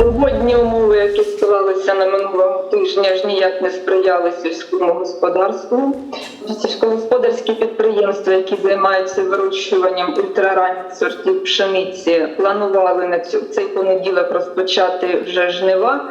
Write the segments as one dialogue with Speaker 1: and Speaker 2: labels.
Speaker 1: Погодні умови, які склалися на минулому тижні, аж ніяк не сприяли сільському господарству. Сільськогосподарські підприємства, які займаються вирощуванням ультраранніх сортів пшениці, планували на цю цей понеділок розпочати вже жнива.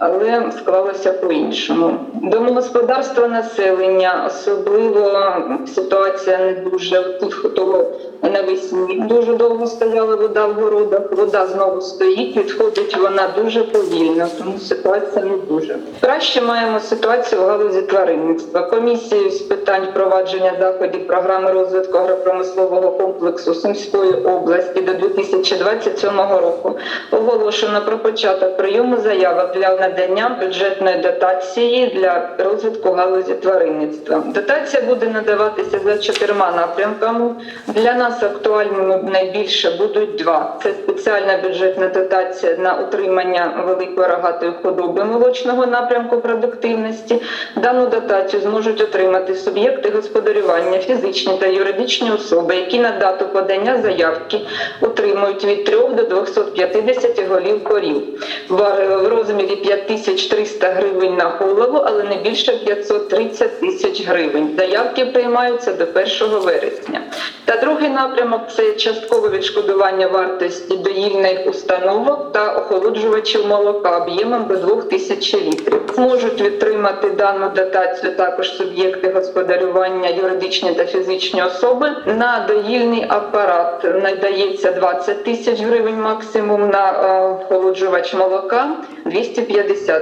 Speaker 1: Але склалося по-іншому. Домогосподарство населення, особливо ситуація не дуже тих, хто навесні дуже довго стояла вода в городах. Вода знову стоїть, відходить вона дуже повільно, тому ситуація не дуже. Краще маємо ситуацію в галузі тваринництва. Комісією з питань впровадження заходів програми розвитку агропромислового комплексу Сумської області до 2027 року оголошено про початок прийому заявок для надання бюджетної дотації для розвитку галузі тваринництва. Дотація буде надаватися за чотирма напрямками. Для нас актуальними найбільше будуть два: це спеціальна бюджетна дотація на утримання великої рогатої худоби молочного напрямку продуктивності. Дану дотацію зможуть отримати суб'єкти господарювання, фізичні та юридичні особи, які на дату подання заявки утримують від 3 до 250 голів корів в розмірі 5300 гривень на голову, але не більше 530 тисяч гривень. Заявки приймаються до 1 вересня. Та другий напрямок це часткове відшкодування вартості доїльних установок та охолоджувачів молока об'ємом до 2000 літрів. Зможуть відтримати дану дотацію також суб'єкти господарювання, юридичні та фізичні особи. На доїльний апарат надається 20 тисяч гривень максимум, на е, охолоджувач молока 250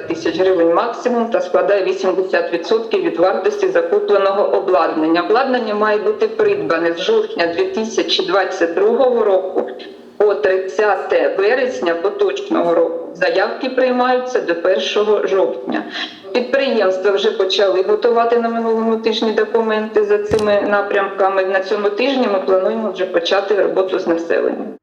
Speaker 1: тисяч гривень максимум та складає 80% від вартості закупленого обладнання. Обладнання має бути придбане з жовтня 2022 року по 30 вересня поточного року. Заявки приймаються до 1 жовтня. Підприємства вже почали готувати на минулому тижні документи за цими напрямками. На цьому тижні ми плануємо вже почати роботу з населенням.